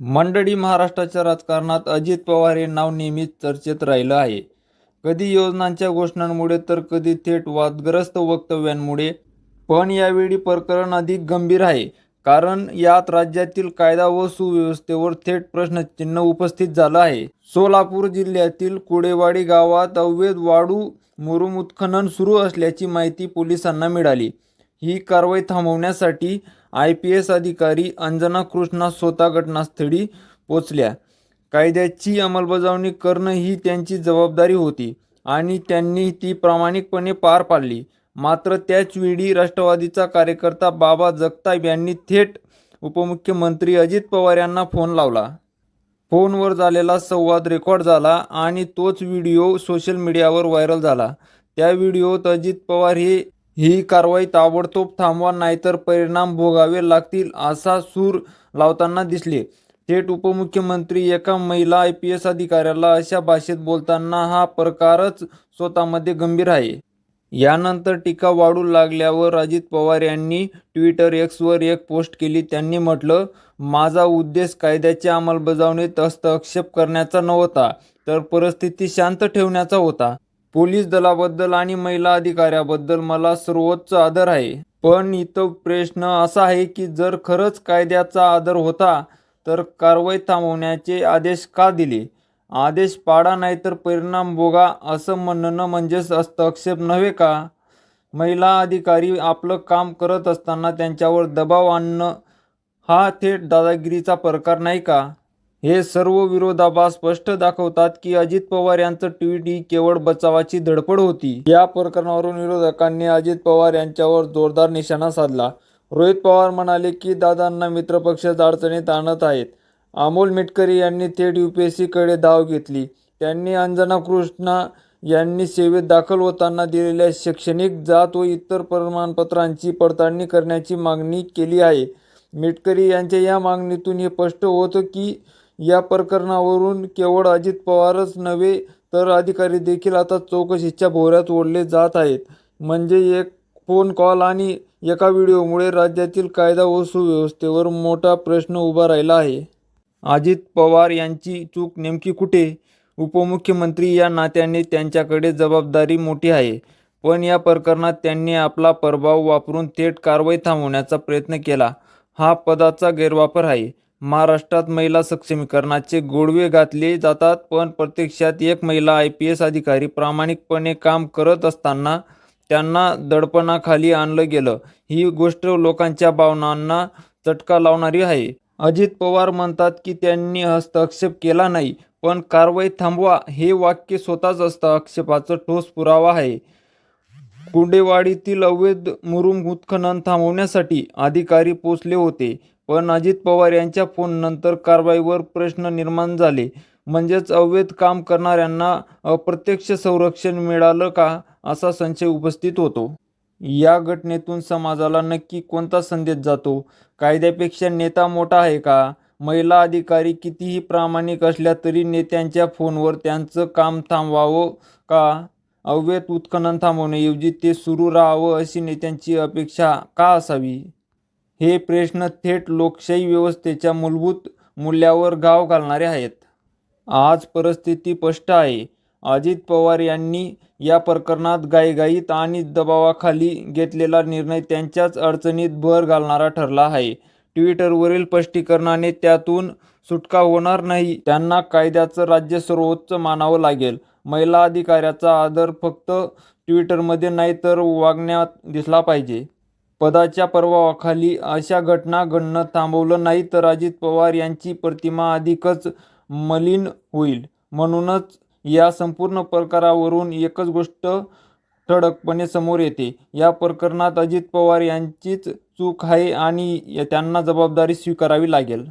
मंडळी महाराष्ट्राच्या राजकारणात अजित पवार हे नाव नेहमीच चर्चेत राहिलं आहे. कधी योजनांच्या घोषणांमुळे तर कधी थेट वादग्रस्त वक्तव्यांमुळे. पण यावेळी प्रकरण अधिक गंभीर आहे. कारण यात राज्यातील कायदा व सुव्यवस्थेवर थेट प्रश्नचिन्ह उपस्थित झालं आहे. सोलापूर जिल्ह्यातील कुडेवाडी गावात अवैध वाडू मुरुम उत्खनन सुरू असल्याची माहिती पोलिसांना मिळाली. ही कारवाई थांबवण्यासाठी आय पी एस अधिकारी अंजना कृष्णा स्वतः घटनास्थळी पोचल्या कायद्याची अंमलबजावणी करणं ही त्यांची जबाबदारी होती आणि त्यांनी ती प्रामाणिकपणे पार पाडली. मात्र त्याचवेळी राष्ट्रवादीचा कार्यकर्ता बाबा जगताप यांनी थेट उपमुख्यमंत्री अजित पवार यांना फोन लावला. फोनवर झालेला संवाद रेकॉर्ड झाला आणि तोच व्हिडिओ सोशल मीडियावर व्हायरल झाला. त्या व्हिडिओत अजित पवार हे ही कारवाई ताबडतोब थांबवा नाहीतर परिणाम भोगावे लागतील असा सूर लावताना दिसले. थेट उपमुख्यमंत्री एका महिला आय पी एस अधिकाऱ्याला अशा भाषेत बोलताना हा प्रकारच स्वतःमध्ये गंभीर आहे. यानंतर टीका वाढू लागल्यावर अजित पवार यांनी ट्विटर एक्सवर एक पोस्ट केली. त्यांनी म्हटलं माझा उद्देश कायद्याच्या अंमलबजावणीत हस्तक्षेप करण्याचा नव्हता तर परिस्थिती शांत ठेवण्याचा होता. पोलीस दलाबद्दल आणि महिला अधिकाऱ्याबद्दल मला सर्वोच्च आदर आहे. पण इथं प्रश्न असा आहे की जर खरंच कायद्याचा आदर होता तर कारवाई थांबवण्याचे आदेश का दिले? आदेश पाडा नाहीतर परिणाम भोगा असं म्हणणं म्हणजेच हस्तक्षेप नव्हे का? महिला अधिकारी आपलं काम करत असताना त्यांच्यावर दबाव आणणं हा थेट दादागिरीचा प्रकार नाही का? हे सर्व विरोधाभास स्पष्ट दाखवतात की अजित पवार यांचं ट्विट ही केवळ बचावाची धडपड होती. या प्रकरणावरून विरोधकांनी अजित पवार यांच्यावर जोरदार निशाणा साधला. रोहित पवार म्हणाले की दादांना मित्रपक्षच अडचणीत आणत आहेत. अमोल मिटकरी यांनी थेट यू पी एस सीकडे धाव घेतली. त्यांनी अंजना कृष्णा यांनी सेवेत दाखल होताना दिलेल्या शैक्षणिक जात व इतर प्रमाणपत्रांची पडताळणी करण्याची मागणी केली आहे. मिटकरी यांच्या या मागणीतून हे स्पष्ट होतं की या प्रकरणावरून केवळ अजित पवारच नव्हे तर अधिकारी देखील आता चौकशीच्या भोवऱ्यात ओढले जात आहेत. म्हणजे एक फोन कॉल आणि एका व्हिडिओमुळे राज्यातील कायदा व सुव्यवस्थेवर मोठा प्रश्न उभा राहिला आहे. अजित पवार यांची चूक नेमकी कुठे? उपमुख्यमंत्री या नात्याने त्यांच्याकडे जबाबदारी मोठी आहे पण या प्रकरणात त्यांनी आपला प्रभाव वापरून थेट कारवाई थांबवण्याचा प्रयत्न केला. हा पदाचा गैरवापर आहे. महाराष्ट्रात महिला सक्षमीकरणाचे गोडवे घातले जातात पण प्रत्यक्षात एक महिला आय पी एस अधिकारी प्रामाणिकपणे काम करत असताना त्यांना दडपणाखाली आणलं गेलं. ही गोष्ट लोकांच्या भावनांना चटका लावणारी आहे. अजित पवार म्हणतात की त्यांनी हस्तक्षेप केला नाही पण कारवाई थांबवा हे वाक्य स्वतःच हस्तक्षेपाचा ठोस पुरावा आहे. कुंडेवाडीतील अवैध मुरुम उत्खनन थांबवण्यासाठी अधिकारी पोचले होते. पण अजित पवार यांच्या फोननंतर कारवाईवर प्रश्न निर्माण झाले. म्हणजेच अवैध काम करणाऱ्यांना अप्रत्यक्ष संरक्षण मिळालं का असा संशय उपस्थित होतो. या घटनेतून समाजाला नक्की कोणता संदेश जातो? कायद्यापेक्षा नेता मोठा आहे का? महिला अधिकारी कितीही प्रामाणिक असल्या तरी नेत्यांच्या फोनवर त्यांचं काम थांबवावं का? अवैध उत्खनन थांबवण्याऐवजी ते सुरू राहावं अशी नेत्यांची अपेक्षा का असावी? हे प्रश्न थेट लोकशाही व्यवस्थेच्या मूलभूत मूल्यावर गाव घालणारे आहेत. आज परिस्थिती स्पष्ट आहे. अजित पवार यांनी या प्रकरणात गाईगाईत आणि दबावाखाली घेतलेला निर्णय त्यांच्याच अडचणीत भर घालणारा ठरला आहे. ट्विटरवरील स्पष्टीकरणाने त्यातून सुटका होणार नाही. त्यांना कायद्याचं राज्य सर्वोच्च मानावं लागेल. महिला अधिकाऱ्याचा आदर फक्त ट्विटरमध्ये नाही तर वागण्यात दिसला पाहिजे. पदाच्या प्रभावाखाली अशा घटना घडणं थांबवलं नाही तर अजित पवार यांची प्रतिमा अधिकच मलिन होईल. म्हणूनच या संपूर्ण प्रकारावरून एकच गोष्ट ठळकपणे समोर येते. या प्रकरणात अजित पवार यांचीच चूक आहे आणि त्यांना जबाबदारी स्वीकारावी लागेल.